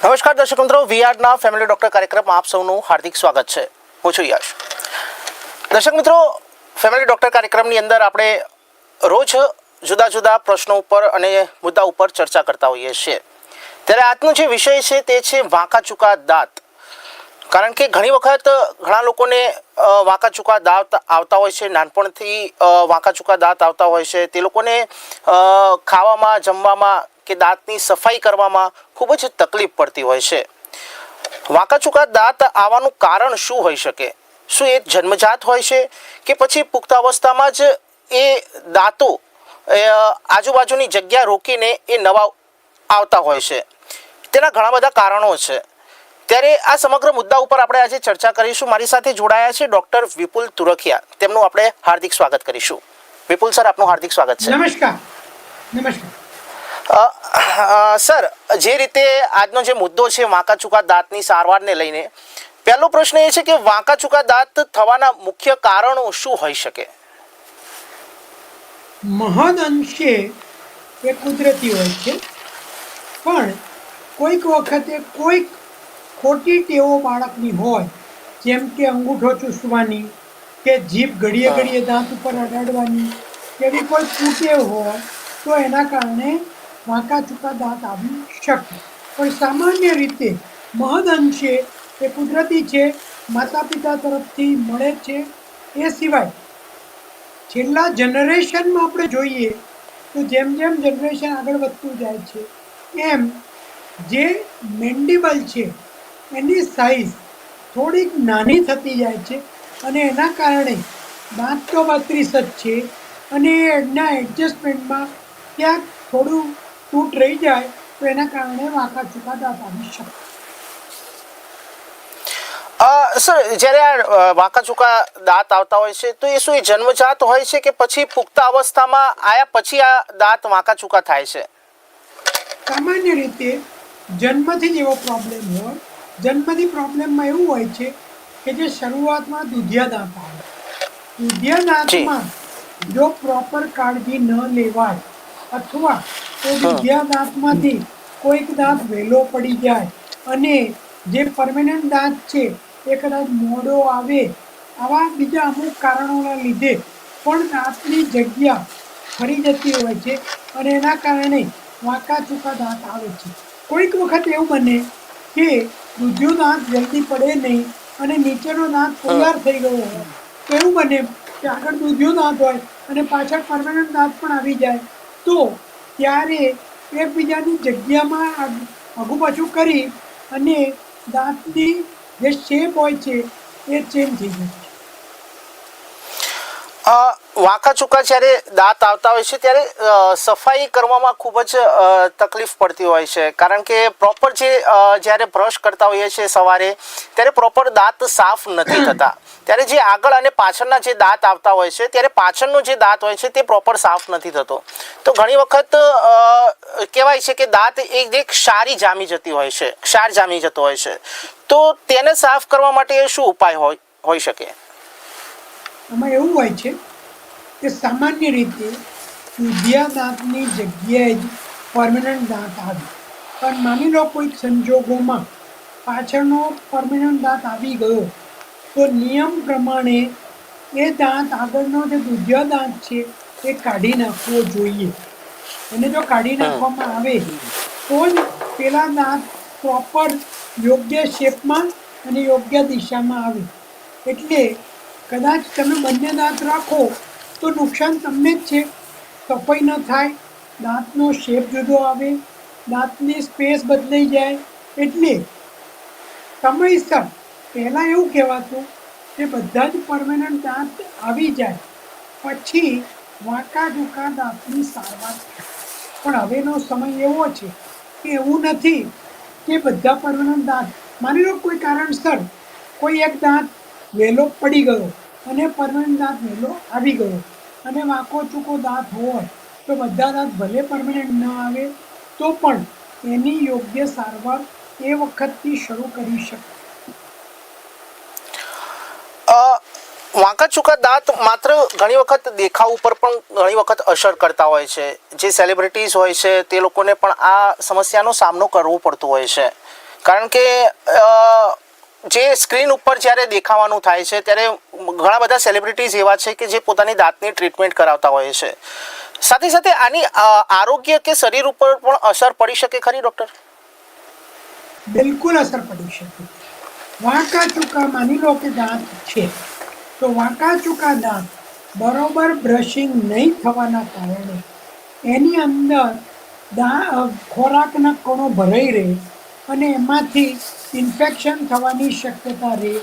નમસ્કાર દર્શક મિત્રો વીઆરના ફેમિલી ડોક્ટર કાર્યક્રમમાં આપ સૌનું હાર્દિક સ્વાગત છે. હું છું યશ. દર્શક મિત્રો ફેમિલી ડોક્ટર કાર્યક્રમની અંદર આપણે રોજ જુદા જુદા પ્રશ્નો ઉપર અને મુદ્દા ઉપર ચર્ચા કરતા હોઈએ છીએ. ત્યારે આજનો જે વિષય છે તે છે વાંકા ચૂકા દાંત. કારણ કે ઘણી વખત ઘણા લોકોને વાંકા ચૂકા દાંત આવતા હોય છે, નાનપણથી વાંકા ચૂકા દાંત આવતા હોય છે. તે લોકોને ખાવામાં, જમવામાં કે દાંતની સફાઈ કરવામાં ખૂબ જ તકલીફ પડતી હોય છે. વાંકાચૂકા દાંત આવવાનું કારણ શું હોઈ શકે? શું એ જન્મજાત હોય છે કે પછી પુખ્તાવસ્થામાં જ એ દાંતો આજુબાજુની જગ્યા રોકીને એ નવા આવતા હોય છે? તેના ઘણા બધા કારણો છે. ત્યારે આ સમગ્ર મુદ્દા ઉપર આપણે આજે ચર્ચા કરીશું. મારી સાથે જોડાયા છે ડોક્ટર વિપુલ તુરખિયા. તેમનું આપણે હાર્દિક સ્વાગત કરીશું. વિપુલ સર, આપનું હાર્દિક સ્વાગત છે. નમસ્કાર. નમસ્કાર. સર જે રીતે આજનો જે મુદ્દો છે વાંકા ચૂકા દાંતની સારવારને લઈને પહેલો પ્રશ્ન એ છે કે વાંકા ચૂકા દાંત થવાના મુખ્ય કારણો શું હોઈ શકે? મહદ અંશે એ કુદરતી હોય છે પણ કોઈક વખતે કોઈક ખોટી ટેવો બાળકની હોય જેમ કે અંગૂઠો ચૂસવાની કે જીભ ઘડીએ ઘડીએ દાંત ઉપર અડાડવાની એવી કોઈ તૂટે હોય તો એના કારણે વાંકા ચૂકા દાંત આવી શકે પણ સામાન્ય રીતે મહદ અંશે એ કુદરતી છે માતા પિતા તરફથી મળે છે, એ સિવાય છેલ્લા જનરેશનમાં આપણે જોઈએ તો જેમ જેમ જનરેશન આગળ વધતું જાય છે, એમ જે મેન્ડિબલ છે, એની સાઇઝ થોડીક નાની થતી જાય છે અને એના કારણે દાંત તો બત્રીસ જ છે અને એના એડજસ્ટમેન્ટમાં ક્યાંક થોડું તૂટ રહી જાય તો એના કારણે વાંકા ચુકાદા આવી શકે. સર જ્યારે આ વાંકા ચૂકા દાંત આવતા હોય છે તો એ શું એ જન્મજાત હોય છે કે પછી પુખ્ત અવસ્થામાં આયા પછી આ દાંત વાંકા ચૂકા થાય છે? સામાન્ય રીતે જન્મથી જ એવો પ્રોબ્લેમ હોય. જન્મથી પ્રોબ્લેમમાં એવું હોય છે કે જે શરૂઆતમાં દુધિયા દાંત આવે. દુધિયા દાંતમાં જો પ્રોપર કાળજી ન લેવાય અથવા તો બીજા દાંતમાંથી કોઈક દાંત વહેલો પડી જાય અને જે પરમેનન્ટ દાંત છે એ કદાચ મોડો આવે આવા બીજા અમુક કારણોના લીધે પણ દાંતની જગ્યા ફરી જતી હોય છે અને એના કારણે વાંકા ચૂકા દાંત આવે છે. કોઈક વખત એવું બને કે દૂધિયો દાંત જલ્દી પડે નહીં અને નીચેનો દાંત તૈયાર થઈ ગયો હોય. તો એવું બને કે આગળ દૂધિયો દાંત હોય અને પાછળ પરમેનન્ટ દાંત પણ આવી જાય તો ત્યારે એકબીજાની જગ્યામાં આગ- પાછું કરી અને દાંતની જે શેપ હોય છે, એ ચેન્જ થઈ જાય. વાંકા ચૂકા જ્યારે દાંત આવતા હોય છે ત્યારે સફાઈ કરવામાં ખૂબ જ તકલીફ પડતી હોય છે. કારણ કે પ્રોપર જે જ્યારે બ્રશ કરતા હોઈએ છીએ સવારે, ત્યારે પ્રોપર દાંત સાફ નથી થતા. ત્યારે જે આગળ અને પાછળના જે દાંત આવતા હોય છે, ત્યારે પાછળનો જે દાંત હોય છે તે પ્રોપર સાફ નથી થતો. તો ઘણી વખત કહેવાય છે કે દાંત એક એક ક્ષારી જામી જતી હોય છે, ક્ષાર જામી જતો હોય છે. તો તેને સાફ કરવા માટે શું ઉપાય હોય હોઈ શકે? આમાં એવું હોય છે કે સામાન્ય રીતે દુધિયા દાંતની જગ્યાએ જ પરમેનન્ટ દાંત આવે. પણ માની લો કોઈક સંજોગોમાં પાછળનો પરમેનન્ટ દાંત આવી ગયો તો નિયમ પ્રમાણે એ દાંત આગળનો જે દુધિયા દાંત છે એ કાઢી નાખવો જોઈએ. એને જો કાઢી નાખવામાં આવે તો જ પેલા દાંત પ્રોપર યોગ્ય શેપમાં અને યોગ્ય દિશામાં આવે. એટલે કદાચ તમે બંને દાંત રાખો તો નુકસાન તમને જ છે. કપાઈ ન થાય, દાંતનો શેપ જુદો આવે, દાંતની સ્પેસ બદલાઈ જાય, એટલે સમયસર પહેલાં એવું કહેવાતું કે બધા જ પરમેનન્ટ દાંત આવી જાય, પછી વાંકા ચૂકા દાંતની સારવાર પણ હવેનો સમય એવો છે કે એવું નથી કે બધા પરમેનન્ટ દાંત. માની લો કોઈ કારણસર કોઈ એક દાંત વહેલો પડી ગયો અને પરમનન્ટ દાંત વહેલો આવી ગયો. અને વાંકો ચૂકો દાંત હોય તો બધા દાંત ભલે પરમનન્ટ ન આવે, તો પણ એની યોગ્ય સારવાર એ વખતથી શરૂ કરી શકાય વાંકા ચૂકા દાંત માત્ર ઘણી વખત દેખાવ ઉપર પણ ઘણી વખત અસર કરતા હોય છે. જે સેલિબ્રિટીઝ હોય છે, તે લોકોને પણ આ સમસ્યાનો સામનો કરવો પડતો હોય છે. કારણ કે જે સ્ક્રીન ઉપર જ્યારે દેખાવાનું થાય છે, ત્યારે ઘણા બધા સેલિબ્રિટીઝ એવા છે કે જે પોતાની દાંતની ટ્રીટમેન્ટ કરાવતા હોય છે. સાથે સાથે આની આરોગ્ય કે શરીર ઉપર પણ અસર પડી શકે ખરી ડોક્ટર બિલકુલ અસર પડી શકે. વાંકા ચૂકા માની લો કે દાંત છે, તો વાંકા ચૂકા દાંત બરોબર બ્રશિંગ નહીં થવાના કારણે એની અંદર દા ખોરાકના કણો ભરાઈ રહે અને એમાંથી ઇન્ફેક્શન થવાની શક્યતા રહે.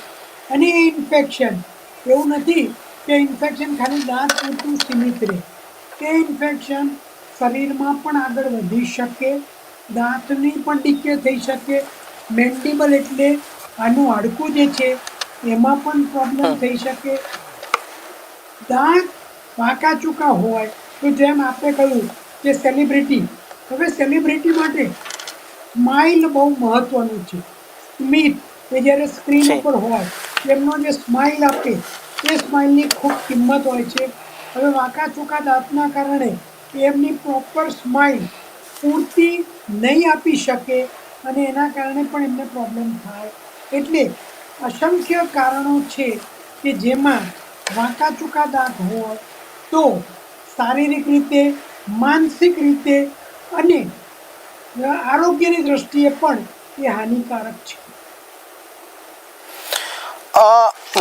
અને એ ઇન્ફેક્શન એવું નથી કે ઇન્ફેક્શન ખાલી દાંત પૂરતું સીમિત રહે. એ ઇન્ફેક્શન શરીરમાં પણ આગળ વધી શકે દાંતની પણ ડીકે થઈ શકે મેન્ટિબલ એટલે આનું હાડકું જે છે એમાં પણ પ્રોબ્લેમ થઈ શકે. દાંત વાંકા ચૂકા હોય તો જેમ આપણે કહ્યું કે સેલિબ્રિટી હવે સેલિબ્રિટી માટે સ્માઇલ બહુ મહત્વનું છે. સ્મિત કે જ્યારે સ્ક્રીન ઉપર હોય એમનો જે સ્માઇલ આપે એ સ્માઇલની ખૂબ કિંમત હોય છે. હવે વાંકા ચૂકા દાંતના કારણે એમની પ્રોપર સ્માઇલ પૂરતી નહીં આપી શકે અને એના કારણે પણ એમને પ્રોબ્લેમ થાય. એટલે અસંખ્ય કારણો છે કે જેમાં વાંકા ચૂકા દાંત હોય તો શારીરિક રીતે માનસિક રીતે અને આરોગ્યની દ્રષ્ટિએ પણ એ હાનિકારક છે.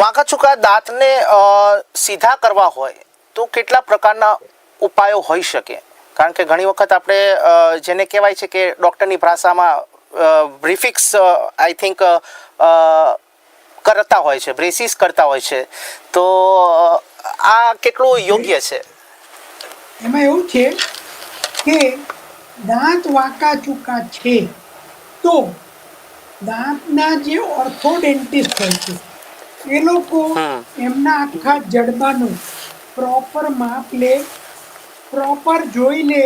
વાંકા ચૂકા દાંતને સીધા કરવા હોય તો કેટલા પ્રકારના ઉપાયો હોઈ શકે? કારણ કે ઘણી વખત આપણે જેને કહેવાય છે કે ડૉક્ટરની ભાષામાં બ્રીફિક્સ આઈ થિંક કરતા હોય છે બ્રેસિસ કરતા હોય છે. તો આ કેટલું યોગ્ય છે? એમાં એવું છે કે દાંત વાંકા ચૂકા છે. તો દાંતના જે ઓર્થોડેન્ટિસ્ટ હોય છે એ લોકો એમના આખા જડબાનું પ્રોપર માપ લે પ્રોપર જોઈ લે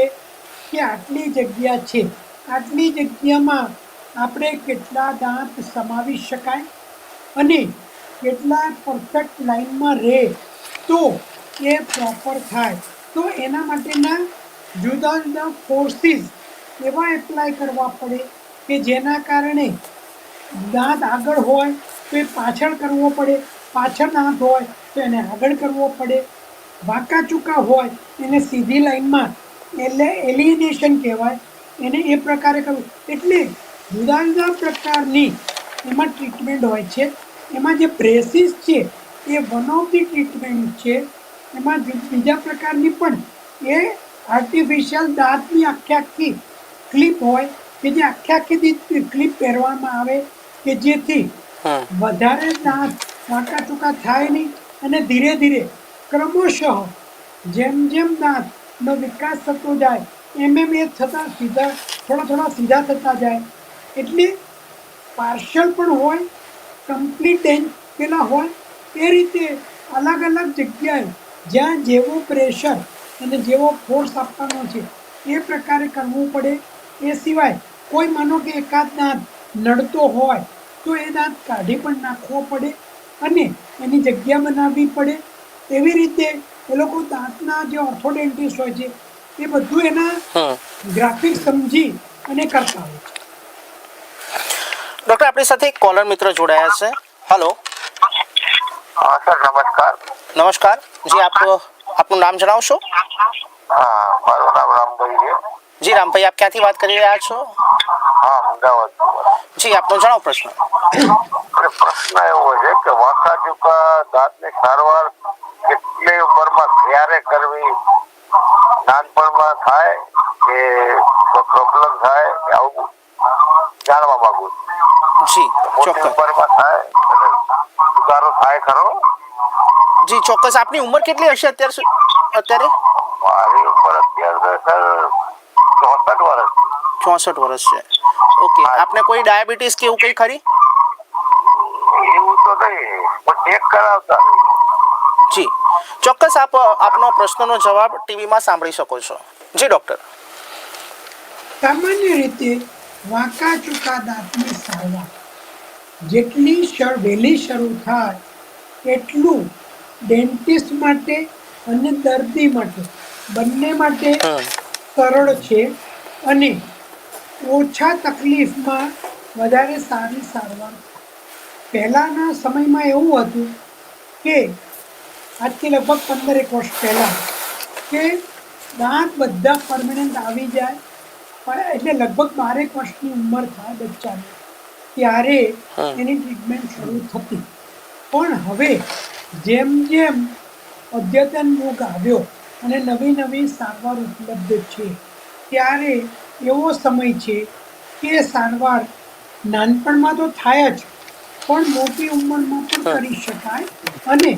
કે આટલી જગ્યા છે. આટલી જગ્યામાં આપણે કેટલા દાંત સમાવી શકાય અને કેટલા પરફેક્ટ લાઈનમાં રહે તો એ પ્રોપર થાય. તો એના માટેના જુદા જુદા ફોર્સિસ એવા એપ્લાય કરવા પડે કે જેના કારણે દાંત આગળ હોય તો એ પાછળ કરવો પડે, પાછળ દાંત હોય તો એને આગળ કરવો પડે. વાંકા ચૂકા હોય એને સીધી લાઈનમાં એટલે એલિનેશન કહેવાય. એને એ પ્રકારે કરવું. એટલે જુદા જુદા પ્રકારની એમાં ટ્રીટમેન્ટ હોય છે. એમાં જે બ્રેસીસ છે એ વન ઓફ ધી ટ્રીટમેન્ટ છે. એમાં બીજા પ્રકારની પણ એ આર્ટિફિશિયલ દાંતની આખી આખી ક્લિપ હોય કે જે આખી આખી ક્લિપ પહેરવામાં આવે કે જેથી વધારે દાંત વાંકા ટૂંકા થાય નહીં અને ધીરે ધીરે ક્રમશઃ જેમ જેમ દાંતનો વિકાસ થતો જાય એમ એમ એ થતાં સીધા થોડા થોડા સીધા થતા જાય. એટલે પાર્શલ પણ હોય કમ્પ્લીટ ડેન્જ પેલા હોય એ રીતે અલગ અલગ જગ્યાએ જ્યાં જેવો પ્રેશર અને જેવો ફોર્સ આપવાનો છે એ પ્રકારે કરવું પડે. એ સિવાય કોઈ માનો કે એકાદ દાંત નડતો હોય તો એ દાંત કાઢી પણ નાખવો પડે અને એની જગ્યા બનાવવી પડે. એવી રીતે એ લોકો દાંતના જે ઓર્થોડેન્ટિસ્ટ હોય છે એ બધું એના ગ્રાફિક સમજી અને કરતા હોય છે. ડોક્ટર આપણી સાથે એક કોલર મિત્ર જોડાયા છે. હલો સર નમસ્કાર. નમસ્કાર. જી આપ આપનું નામ જણાવશો? હા મારું નામ રામભાઈ છે. જી રામભાઈ આપ ક્યાંથી વાત કરી રહ્યા છો? હા અમદાવાદ જી આપનો જણાવો પ્રશ્ન. પ્રશ્ન એવો છે કે વાંકા ચૂકા દાંતની સારવાર કેટલી ઉંમરમાં ક્યારે કરવી? નાનપણમાં થાય કે પ્રોબ્લેમ થાય કે આવું જાણવા માંગુ છું. જી ચોક્કસ. ઉંમરમાં થાય અને સુધારો થાય ખરો જી ચોક્કસ આપની ઉંમર કેટલી હશે અત્યાર અત્યારે? મારી ઉંમર અત્યારે સર ચોસઠ વર્ષ. ચોસઠ વર્ષ છે. ઓકે આપને કોઈ ડાયાબિટીસ કે એવું કંઈ ખરી? તો નહીં પણ ચેક કરાવતા જી. ચોક્કસ આપ આપનો પ્રશ્નનો જવાબ ટીવીમાં સાંભળી શકો છો. જી ડૉક્ટર. સામાન્ય રીતે વાંકા ચૂકા દાંતની સારવાર જેટલી વહેલી શરૂ થાય એટલું ડેન્ટિસ્ટ માટે અને દર્દી માટે. બંને માટે સરળ છે અને ઓછા તકલીફમાં વધારે સારી સારવાર. પહેલાંના સમયમાં એવું હતું કે આજથી લગભગ પંદર એક વર્ષ પહેલાં કે દાંત બધા પરમનન્ટ આવી જાય પણ એટલે લગભગ બારેક વર્ષની ઉંમર થાય બચ્ચાની. ત્યારે એની ટ્રીટમેન્ટ શરૂ થતી. પણ હવે જેમ જેમ અદ્યતન યુગ આવ્યો અને નવી નવી સારવાર ઉપલબ્ધ છે ત્યારે એવો સમય છે કે સારવાર નાનપણમાં તો થાય જ પણ મોટી ઉંમરમાં પણ કરી શકાય અને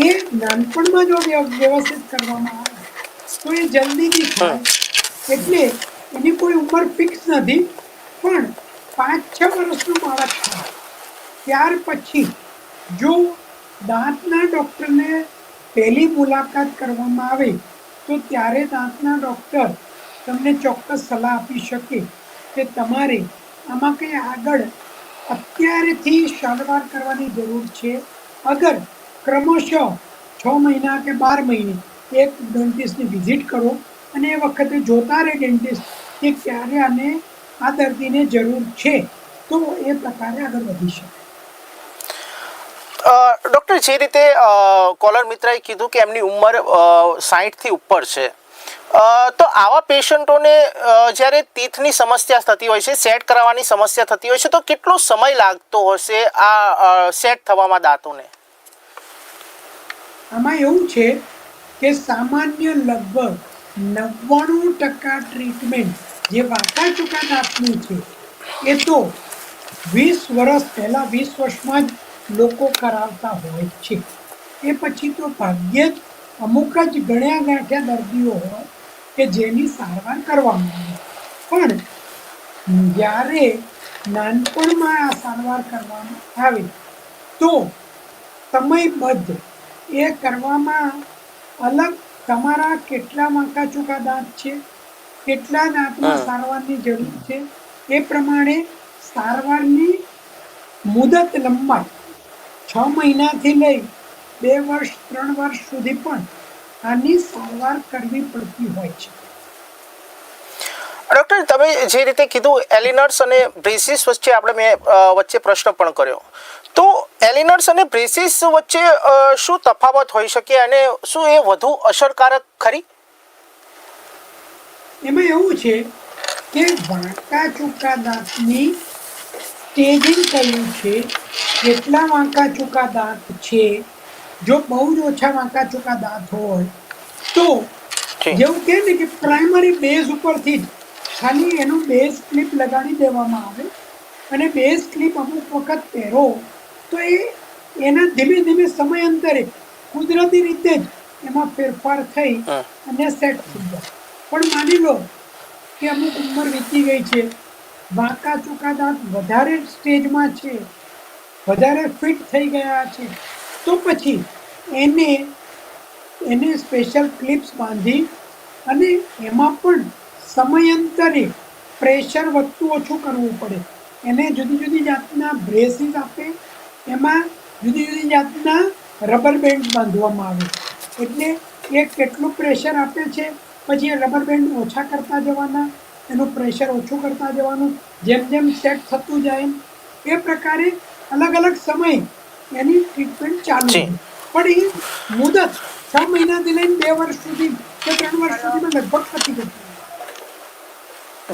એ નાનપણમાં જો વ્ય- વ્યવસ્થિત કરવામાં આવે તો એ જલ્દીથી થાય. એટલે એની કોઈ ઉંમર ફિક્સ નથી પણ પાંચ છ વર્ષનું બાળક થાય. ત્યાર પછી જો દાંતના ડૉક્ટરને પહેલી મુલાકાત કરવામાં આવે તો ત્યારે દાંતના ડૉક્ટર તમને ચોક્કસ સલાહ આપી શકે કે તમારે આમાં કંઈ આગળ અત્યારેથી સારવાર કરવાની જરૂર છે. અગર ક્રમશઃ છ મહિના કે બાર મહિને એક ડેન્ટિસ્ટની વિઝિટ કરો અને એ વખતે જોતા રહે ડેન્ટિસ્ટ કે ક્યારે આને આ દર્દીને જરૂર છે, તો એ પ્રકારે આગળ વધી શકે. ડૉક્ટર, જે રીતે કોલર મિત્રએ કીધું કે એમની ઉંમર સાહીઠથી ઉપર છે. તો આવા પેશન્ટોને જ્યારે તીથની સમસ્યા થતી હોય છે, સેટ કરાવવાની સમસ્યા થતી હોય છે, તો કેટલો સમય લાગતો હશે આ સેટ થવામાં દાંતોને? આમાં એવું છે કે સામાન્ય લગભગ નવ્વાણું ટકા ટ્રીટમેન્ટ જે વાંકા ચૂકા દાંતની છે, એ તો વીસ વર્ષ પહેલાં, વીસ વર્ષમાં જ લોકો કરાવતા હોય છે. એ પછી તો ભાગ્યે જ અમુક જ ગણ્યા ગાંઠ્યા દર્દીઓ હોય કે જેની સારવાર કરવામાં આવે. પણ જ્યારે નાનપણમાં આ સારવાર કરવામાં આવે તો સમયબદ્ધ એ કરવામાં અલગ તમારા કેટલા વાંકા ચૂકા દાંત છે કેટલા દાંતમાં સારવારની જરૂર છે એ પ્રમાણે સારવારની મુદત લંબાઈ છ મહિનાથી લઈ બે વર્ષ ત્રણ વર્ષ સુધી પણ આની સારવાર કરવી પડતી હોય છે. ડૉક્ટર તમે જે રીતે કીધું એલિનર્સ અને બ્રેસિસ વચ્ચે આપણે મેં વચ્ચે પ્રશ્ન પણ કર્યો. તો એલિનર્સ અને બ્રેસિસ વચ્ચે શું તફાવત હોઈ શકે અને શું એ વધુ અસરકારક ખરી? એમાં એવું છે કે વાંકા ચૂકા દાંતની સ્ટેજિંગ કર્યું છે કેટલા વાંકા ચૂકા દાંત છે જો બહુ જ ઓછા વાંકા ચૂકા દાંત હોય તો જેવું કહે ને કે પ્રાઇમરી બેઝ ઉપરથી જ ખાલી એનું બેઝ ક્લિપ લગાડી દેવામાં આવે અને બેઝ ક્લિપ અમુક વખત પહેરો તો એ એના ધીમે ધીમે સમયાંતરે કુદરતી રીતે જ એમાં ફેરફાર થઈ અને સેટ થઈ જાય. પણ માની લો કે અમુક ઉંમર વીતી ગઈ છે વાંકા ચૂકા દાંત વધારે સ્ટેજમાં છે. વધારે ફિટ થઈ ગયા છે. તો પછી એને એને સ્પેશિયલ ક્લિપ્સ બાંધી અને એમાં પણ સમયાંતરે પ્રેશર વધતું ઓછું કરવું પડે. એને જુદી જુદી જાતના બ્રેસીસ આપે, એમાં જુદી જુદી જાતના રબર બેન્ડ બાંધવામાં આવે. એટલે એ કેટલું પ્રેશર આપે છે, પછી એ રબર બેન્ડ ઓછા કરતા જવાના એનું પ્રેશર ઓછું કરતા જવાનું જેમ જેમ સેટ થતું જાય એમ. એ પ્રકારે અલગ અલગ સમયે એની ટ્રીટમેન્ટ ચાલુ જી. છે પણ એ મુદત છ મહિનાથી લઈને બે વર્ષ સુધી કે ત્રણ વર્ષ સુધીમાં લગભગ પતી જતી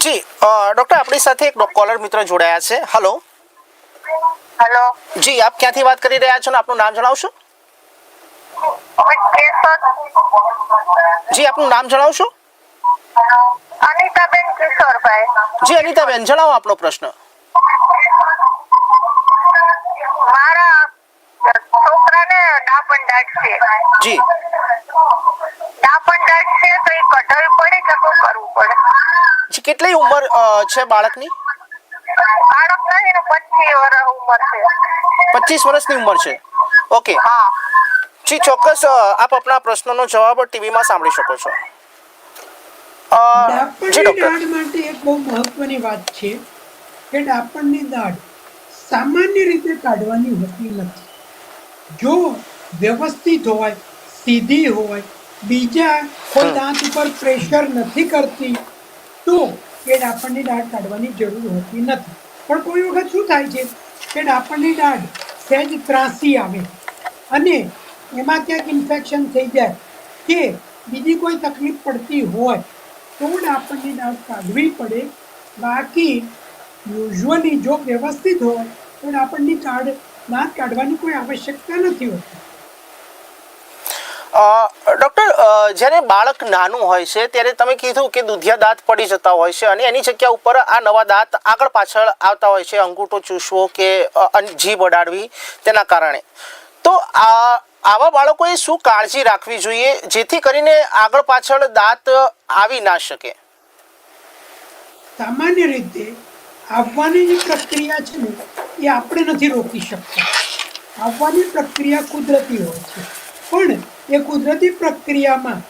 જી અ, ડૉક્ટર આપણી સાથે એક કોલર મિત્ર જોડાયા છે. હલો હેલો જી આપ ક્યાંથી વાત કરી રહ્યા છો ને આપનું નામ જણાવશો? જી આપનું નામ જણાવશો? અનિતાબેન કિશોરભાઈ. જી અનિતાબેન જણાવો આપનો પ્રશ્ન. મારા છોકરાને ડાપણ દાટ છે. જી. ડાપણ દાટ છે તો એ કઢાવી પડે કે શું કરવું પડે? જી કેટલી ઉંમર છે બાળકની? બાળક નથી ને પચીસ વર્ષ ઉંમર છે. પચીસ વર્ષની ઉંમર છે. ઓકે. હા. જી ચોક્કસ આપ આપના પ્રશ્નનો જવાબ ટીવીમાં સાંભળી શકો છો. ડાપણની દાઢ માટે એક બહુ મહત્વની વાત છે કે ડાપણની દાઢ સામાન્ય રીતે કાઢવાની હોતી નથી. જો વ્યવસ્થિત હોય સીધી હોય બીજા કોઈ દાંત ઉપર પ્રેશર નથી કરતી તો એ ડાપણની દાઢ કાઢવાની જરૂર હોતી નથી. પણ કોઈ વખત શું થાય છે કે ડાપણની દાઢ સહેજ ત્રાસી આવે અને એમાં ક્યાંક ઇન્ફેક્શન થઈ જાય કે બીજી કોઈ તકલીફ પડતી હોય તો આપણને દાઢ કાઢવી પડે. બાકી યુઝ્યુઅલી જો વ્યવસ્થિત હોય તો આપણને કાઢ દાંત કાઢવાની કોઈ આવશ્યકતા નથી હોતી. ડૉક્ટર જ્યારે બાળક નાનું હોય છે, ત્યારે તમે કીધું કે દૂધિયા દાંત પડી જતા હોય છે અને એની જગ્યા ઉપર આ નવા દાંત આગળ પાછળ આવતા હોય છે, અંગૂઠો ચૂસવો કે જીભ અડાડવી તેના કારણે. તો આ આવા બાળકોએ શું કાળજી રાખવી જોઈએ જેથી કરીને આગળ પાછળ દાંત આવી ના શકે? સામાન્ય રીતે આવવાની જે પ્રક્રિયા છે ને, એ આપણે નથી રોકી શકતા. આવવાની પ્રક્રિયા કુદરતી હોય છે. પણ એ કુદરતી પ્રક્રિયામાં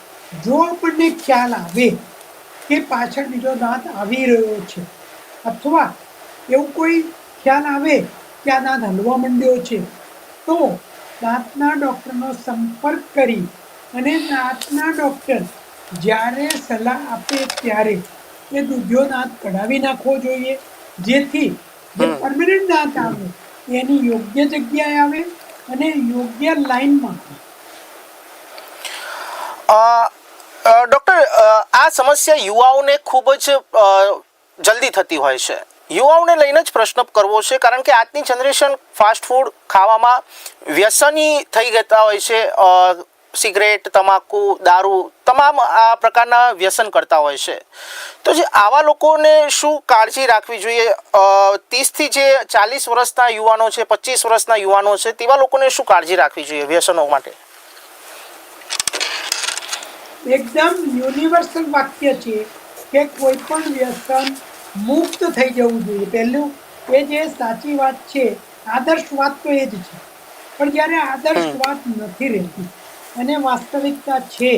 જો આપણને ખ્યાલ આવે કે પાછળ બીજો દાંત આવી રહ્યો છે, અથવા એવું કોઈ ખ્યાલ આવે કે આ દાંત હલવા માંડ્યો છે, તો દાંતના ડૉક્ટરનો સંપર્ક કરી અને દાંતના ડૉક્ટર જ્યારે સલાહ આપે ત્યારે એ દૂધિયો દાંત કઢાવી નાખવો જોઈએ. જેથી જે પરમનન્ટ દાંત આવે એની યોગ્ય જગ્યાએ આવે અને યોગ્ય લાઈનમાં ડૉક્ટર આ સમસ્યા યુવાઓને ખૂબ જ જલ્દી થતી હોય છે. યુવાઓને લઈને જ પ્રશ્ન કરવો છે, કારણ કે આજની જનરેશન ફાસ્ટ ફૂડ ખાવામાં વ્યસની થઈ જતા હોય છે સિગરેટ તમાકુ, દારૂ, તમામ આ પ્રકારના વ્યસન કરતા હોય છે. તો જે આવા લોકોને શું કાળજી રાખવી જોઈએ? ત્રીસથી જે ચાલીસ વર્ષના યુવાનો છે, પચીસ વર્ષના યુવાનો છે, તેવા લોકોને શું કાળજી રાખવી જોઈએ વ્યસનો માટે? એકદમ યુનિવર્સલ વાક્ય છે કે કોઈ પણ વ્યસન મુક્ત થઈ જવું જોઈએ. પહેલું એ જે સાચી વાત છે આદર્શ વાત તો એ જ છે. પણ જ્યારે આદર્શ વાત નથી રહેતી અને વાસ્તવિકતા છે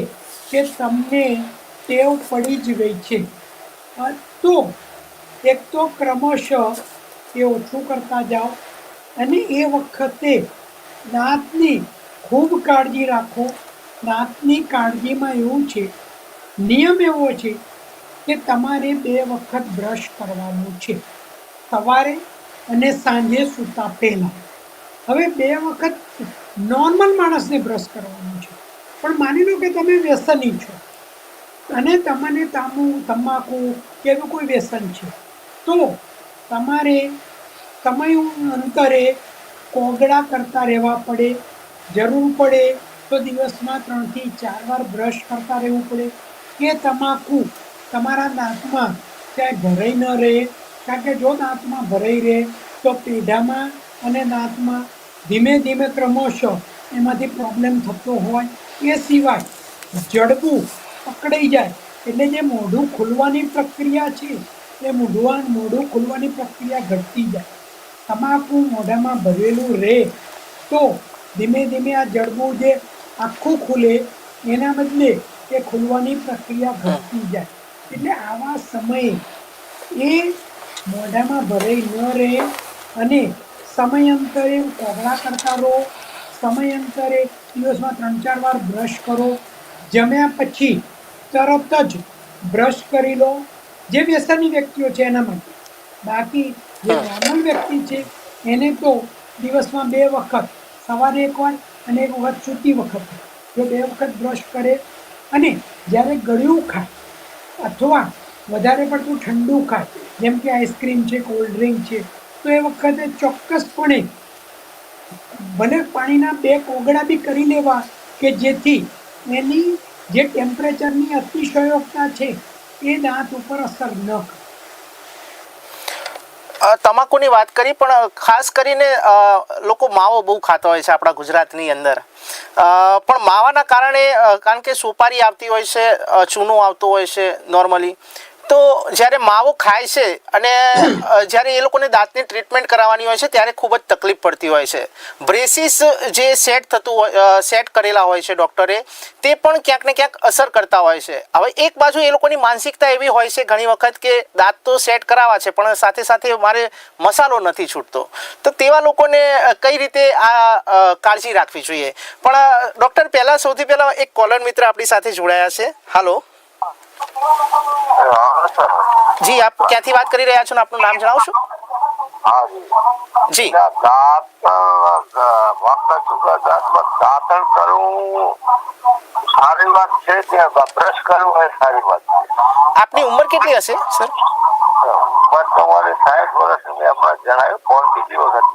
કે તમને ટેવ પડી જ ગઈ છે તો એક તો ક્રમશઃ એ ઓછું કરતા જાઓ અને એ વખતે દાંતની ખૂબ કાળજી રાખો. દાંતની કાળજીમાં એવું છે નિયમ એવો છે કે તમારે બે વખત બ્રશ કરવાનું છે. સવારે અને સાંજે સૂતા પહેલાં. હવે બે વખત નોર્મલ માણસને બ્રશ કરવાનું છે. પણ માની લો કે તમે વ્યસની છો. અને તમને તાંબુ તમાકુ કે એવું કોઈ વ્યસન છે. તો તમારે સમય અંતરે કોગળા કરતા રહેવા પડે. જરૂર પડે તો દિવસમાં ત્રણથી ચાર વાર બ્રશ કરતા રહેવું પડે. કે તમાકુ તમારા દાંતમાં ક્યાંય ભરાઈ ન રહે, કારણ કે જો દાંતમાં ભરાઈ રહે, તો પેઢામાં અને દાંતમાં ધીમે ધીમે ક્રમશઃ એમાંથી પ્રોબ્લેમ થતો હોય. એ સિવાય જડબું પકડાઈ જાય, એટલે જે મોઢું ખુલવાની પ્રક્રિયા છે, એ મોઢું મોઢું ખુલવાની પ્રક્રિયા ઘટતી જાય. તમાકુ મોઢામાં ભરેલું રહે, તો ધીમે ધીમે આ જડબું જે આખું ખુલે, એના બદલે એ ખુલવાની પ્રક્રિયા ઘટતી જાય. એટલે આવા સમયે એ મોઢામાં ભરાઈ ન રહે અને સમયાંતરે કોગળા કરતા રહો, સમયાંતરે દિવસમાં ત્રણ ચાર વાર બ્રશ કરો, જમ્યા પછી તરત જ બ્રશ કરી લો. જે વ્યસની વ્યક્તિઓ છે એના માટે. બાકી જે નોર્મલ વ્યક્તિ છે, એને તો દિવસમાં બે વખત, સવારે એક વાર અને એક વખત સૂતી વખત જો બે વખત બ્રશ કરે અને જ્યારે ગળ્યું ખાય અથવા વધારે પડતું ઠંડુ ખાય, જેમ કે આઈસ્ક્રીમ છે, કોલ્ડ ડ્રિંક છે, તો એ વખતે ચોક્કસપણે ભલે પાણીના બે કોગળા બી કરી લેવા કે જેથી એની જે ટેમ્પરેચરની અતિશયોક્તા છે, એ દાંત ઉપર અસર ન કરે તમાકુની વાત કરી, પણ ખાસ કરીને લોકો માવો બહુ ખાતા હોય છે આપણા ગુજરાતની અંદર. પણ માવાના કારણે કારણ કે સુપારી આવતી હોય છે ચૂનો આવતો હોય છે નોર્મલી તો જ્યારે માવો ખાય છે અને જ્યારે એ લોકોને દાંતની ટ્રીટમેન્ટ કરાવવાની હોય છે, ત્યારે ખૂબ જ તકલીફ પડતી હોય છે. બ્રેસિસ જે સેટ થતું હોય સેટ કરેલા હોય છે ડૉક્ટરે તે પણ ક્યાંક ને ક્યાંક અસર કરતા હોય છે. હવે એક બાજુ એ લોકોની માનસિકતા એવી હોય છે ઘણી વખત કે દાંત તો સેટ કરાવવા છે, પણ સાથે સાથે મારે મસાલો નથી છૂટતો. તો તેવા લોકોને કઈ રીતે આ કાળજી રાખવી જોઈએ? પણ ડૉક્ટર પહેલાં, સૌથી પહેલાં એક કોલર મિત્ર આપણી સાથે જોડાયા છે. હાલો જી આપ ક્યાંથી વાત કરી રહ્યા છો ને આપનું નામ જણાવશો? હા જી. દાંતણ કરવું સારી વાત છે કે બ્રશ કરવું એ સારી વાત છે. આપની ઉંમર કેટલી હશે સર? ઉંમર તમારે સાઠ વર્ષ મેં હમણાં જણાવ્યું ફોન બીજી વખત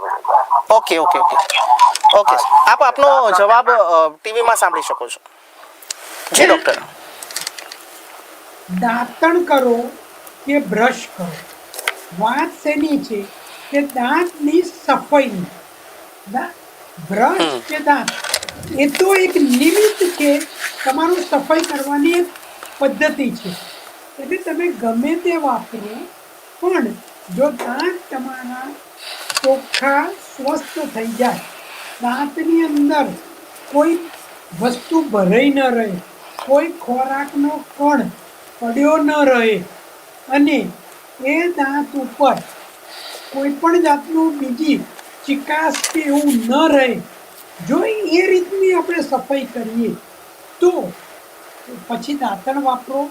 ઓકે ઓકે ઓકે. ઓકે આપ આપનો જવાબ ટીવીમાં સાંભળી શકો છો. જી. ડૉક્ટર. દાંતણ કરો કે બ્રશ કરો. વાત શેની છે કે દાંતની સફાઈની બ્રશ કે દાંત? એ તો એક નિમિત્ત છે. તમારું સફાઈ કરવાની એક પદ્ધતિ છે. એટલે તમે ગમે તે વાપરો પણ જો દાંત તમારા ચોખ્ખા સ્વસ્થ થઈ જાય દાંતની અંદર કોઈ વસ્તુ ભરાઈ ન રહે કોઈ ખોરાકનો કણ પડ્યો ન રહે. અને એ દાંત ઉપર કોઈ પણ જાતનું બીજી ચિકાસ કે એવું ન રહે. જો એ રીતની આપણે સફાઈ કરીએ, તો પછી દાંતણ વાપરો,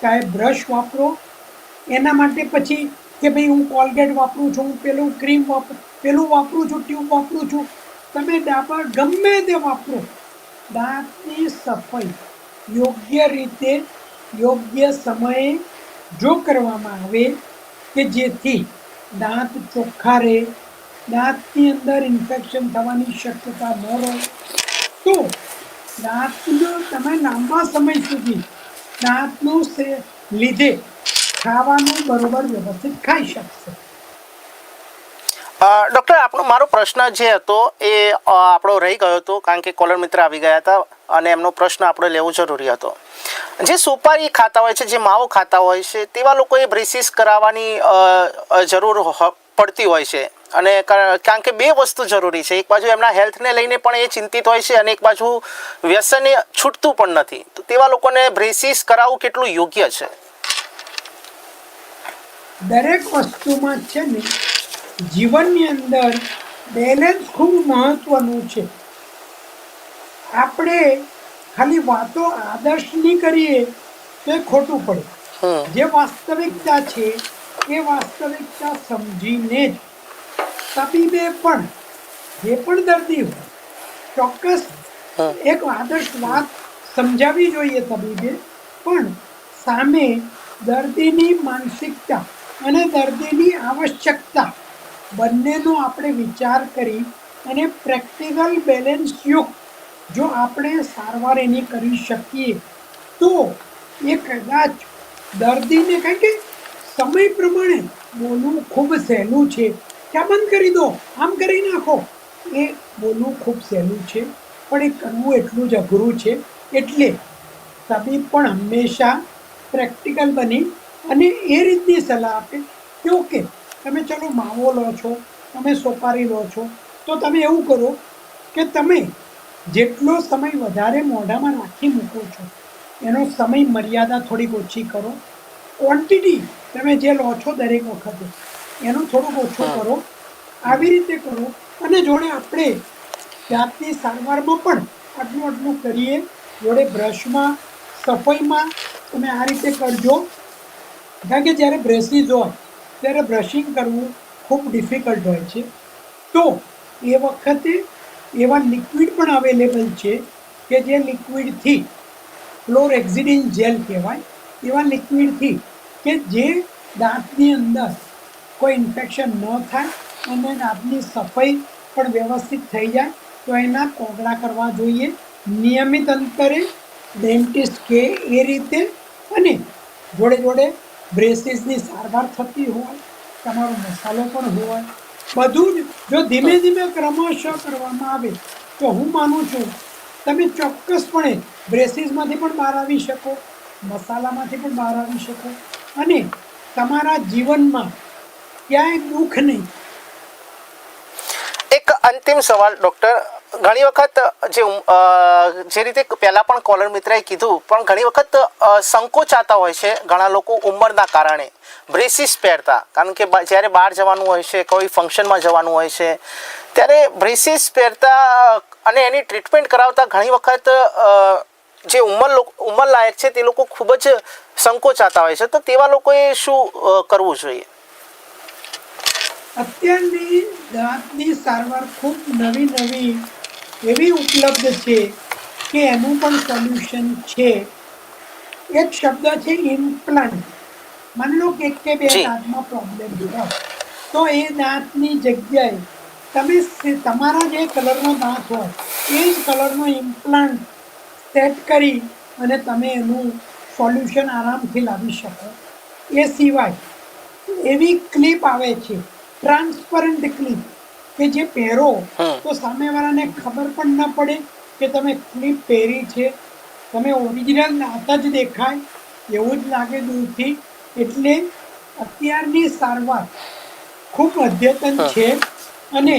ચાહે બ્રશ વાપરો. એના માટે પછી કે ભાઈ હું કોલગેટ વાપરું છું, હું પેલું ક્રીમ વાપરું પેલું વાપરું છું, ટ્યુબ વાપરું છું, તમે ડાબર ગમે તે વાપરો. દાંતની સફાઈ યોગ્ય રીતે યોગ્ય સમયે જો કરવામાં આવે કે જેથી દાંત ચોખ્ખા રહે, દાંતની અંદર ઇન્ફેક્શન થવાની શક્યતા ન રહે, તો દાંતનો તમે લાંબા સમય સુધી દાંતનું લીધે ખાવાનું બરોબર વ્યવસ્થિત ખાઈ શકશે. ડૉક્ટર, આપણો, મારો પ્રશ્ન જે હતો એ આપણો રહી ગયો હતો, કારણ કે કોલર મિત્ર આવી ગયા હતા અને એમનો પ્રશ્ન આપણે લેવો જરૂરી હતો. જે સુપારી ખાતા હોય છે, જે માવો ખાતા હોય છે, તેવા લોકોએ બ્રેસિસ કરાવવાની જરૂર પડતી હોય છે. અને કારણ કે બે વસ્તુ જરૂરી છે. એક બાજુ એમના હેલ્થને લઈને પણ એ ચિંતિત હોય છે અને એક બાજુ વ્યસનને છૂટતું પણ નથી. તો તેવા લોકોને બ્રેસિસ કરાવવું કેટલું યોગ્ય છે? દરેક વસ્તુમાં છે ને જીવનની અંદર બેલેન્સ ખૂબ મહત્વનું છે. આપણે ખાલી વાતો આદર્શની કરીએ તો ખોટું પડે. જે વાસ્તવિકતા છે એ વાસ્તવિકતા સમજીને જ તબીબે પણ જે પણ દર્દી હોય ચોક્કસ એક આદર્શ વાત સમજાવી જોઈએ તબીબે પણ સામે દર્દીની માનસિકતા અને દર્દીની આવશ્યકતા બંનેનો આપણે વિચાર કરી અને પ્રેક્ટિકલ બેલેન્સ યુક્ત જો આપણે સારવાર એની કરી શકીએ, તો એ કદાચ દર્દીને કારણ કે સમય પ્રમાણે બોલવું ખૂબ સહેલું છે. કે બંધ કરી દો? આમ કરી નાખો. એ બોલવું ખૂબ સહેલું છે, પણ એ કરવું એટલું જ અઘરું છે. એટલે તબીબ પણ હંમેશા પ્રેક્ટિકલ બની અને એ રીતની સલાહ આપે. કે ઓકે તમે ચલો માવો લો છો તમે સોપારી લો છો તો તમે એવું કરો કે તમે જેટલો સમય વધારે મોઢામાં રાખી મૂકો છો એનો સમય મર્યાદા થોડીક ઓછી કરો. ક્વોન્ટિટી તમે જે લો છો દરેક વખતે એનું થોડુંક ઓછું કરો. આવી રીતે કરો અને જોડે આપણે જાતની સારવારમાં પણ આટલું આટલું કરીએ જોડે બ્રશમાં સફાઈમાં તમે આ રીતે કરજો. કારણ કે જ્યારે બ્રેસીસ હોય ત્યારે બ્રશિંગ કરવું ખૂબ ડિફિકલ્ટ હોય છે. તો એ વખતે એવા લિક્વિડ પણ અવેલેબલ છે કે જે લિક્વિડથી ફ્લોર એક્ઝિડિન જેલ કહેવાય. એવા લિક્વિડથી કે જે દાંતની અંદર કોઈ ઇન્ફેક્શન ન થાય અને દાંતની સફાઈ પણ વ્યવસ્થિત થઈ જાય, તો એના કોગળા કરવા જોઈએ. નિયમિત અંતરે ડેન્ટિસ્ટ કે એ રીતે અને જોડે જોડે બ્રેસીસની સારવાર થતી હોય, તમારો મસાલો પણ હોય. બધું જ જો ધીમે ધીમે ક્રમશઃ કરવામાં આવે, તો હું માનું છું, તમે ચોક્કસપણે બ્રેસીસમાંથી પણ બહાર આવી શકો, મસાલામાંથી પણ બહાર આવી શકો. અને તમારા જીવનમાં ક્યાંય દુઃખ નહીં. અંતિમ સવાલ, ડૉક્ટર. ઘણી વખત જે જે રીતે પહેલાં પણ કોલર મિત્રએ કીધું, પણ ઘણી વખત સંકોચાતા હોય છે ઘણા લોકો ઉંમરના કારણે. બ્રેસીસ પહેરતા. કારણ કે જ્યારે બહાર જવાનું હોય છે, કોઈ ફંક્શનમાં જવાનું હોય છે, ત્યારે બ્રેસીસ પહેરતા અને એની ટ્રીટમેન્ટ કરાવતા ઘણી વખત જે ઉંમર લોક- ઉંમરલાયક છે તે લોકો ખૂબ જ સંકોચાતા હોય છે. તો તેવા લોકોએ શું કરવું જોઈએ? અત્યારની દાંતની સારવાર ખૂબ નવી નવી એવી ઉપલબ્ધ છે કે એનું પણ સોલ્યુશન છે. એક શબ્દ છે ઇમ્પ્લાન્ટ માની લો કે એક કે બે દાંતમાં પ્રોબ્લેમ હોય તો એ દાંતની જગ્યાએ તમે તમારા જે કલરનો દાંત હોય એ જ કલરનો ઇમ્પ્લાન્ટ સેટ કરી અને તમે એનું સોલ્યુશન આરામથી લાવી શકો. એ સિવાય એવી ક્લિપ આવે છે ટ્રાન્સપરન્ટ ક્લિપ કે જે પહેરો તો સામેવાળાને ખબર પણ ન પડે કે તમે ક્લિપ પહેરી છે. તમે ઓરિજિનલ નાતા જ દેખાય એવું જ લાગે દૂરથી. એટલે અત્યારની સારવાર ખૂબ અદ્યતન છે અને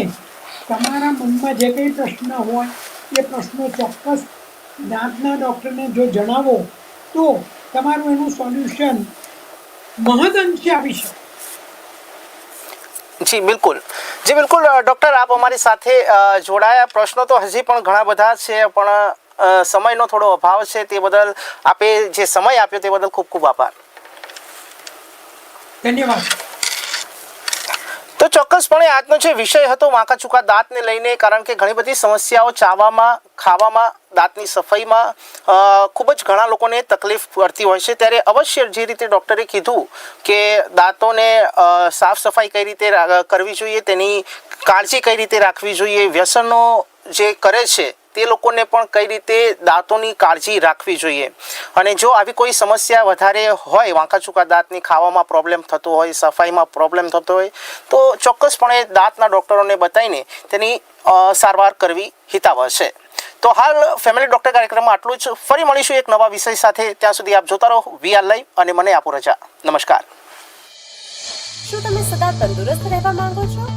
તમારા મનમાં જે કંઈ પ્રશ્ન હોય એ પ્રશ્નો ચોક્કસ દાંતના ડૉક્ટરને જો જણાવો તો તમારું એનું સોલ્યુશન મહદઅંશે આવી શકે. જી, બિલકુલ. જી, બિલકુલ ડૉક્ટર, આપ અમારી સાથે જોડાયા. પ્રશ્નો તો હજી પણ ઘણા બધા છે, પણ સમયનો થોડો અભાવ છે તે બદલ આપે જે સમય આપ્યો તે બદલ ખૂબ ખૂબ આભાર. ધન્યવાદ. તો ચોક્કસપણે આજનો જે વિષય હતો વાંકા ચૂકા દાંતને લઈને, કારણ કે ઘણી બધી સમસ્યાઓ ચાવામાં, ખાવામાં, દાંતની સફાઈમાં ખૂબ જ ઘણા લોકોને તકલીફ પડતી હોય છે. ત્યારે અવશ્ય જે રીતે ડૉક્ટરે કીધું કે દાંતોને સાફ સફાઈ કઈ રીતે કરવી જોઈએ, તેની કાળજી કઈ રીતે રાખવી જોઈએ, વ્યસનો જે કરે છે તે લોકોને પણ કઈ રીતે દાંતોની કાળજી રાખવી જોઈએ? અને જો આવી કોઈ સમસ્યા વધારે હોય વાંકા ચૂકા દાંતની ખાવામાં પ્રોબ્લેમ થતો હોય, સફાઈમાં પ્રોબ્લેમ થતો હોય, તો ચોક્કસપણે દાંતના ડૉક્ટરોને બતાવીને તેની સારવાર કરવી હિતાવહ છે. તો હાલ ફેમિલી ડૉક્ટર કાર્યક્રમમાં આટલું જ. ફરી મળીશું એક નવા વિષય સાથે. ત્યાં સુધી આપ જોતા રહો. વીઆર લાઈવ અને મને આપો રજા. નમસ્કાર. શું તમે સદા તંદુરસ્ત રહેવા માંગો છો?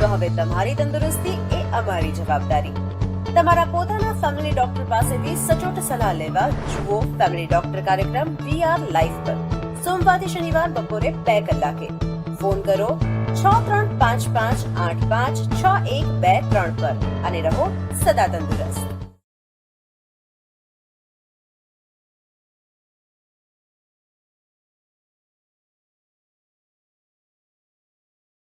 તો હવે તમારી તંદુરસ્તી એ અમારી જવાબદારી. તમારા પોતાના ફેમિલી ડોક્ટર પાસેથી સચોટ સલાહ લેવા જુઓ ફેમિલી ડોક્ટર કાર્યક્રમ વી આર લાઈફ પર. સોમવારથી શનિવાર બપોરે બે કલાકે. ફોન કરો છ ત્રણ પાંચ પાંચ આઠ પાંચ છ એક બે ત્રણ પર અને રહો સદા તંદુરસ્ત.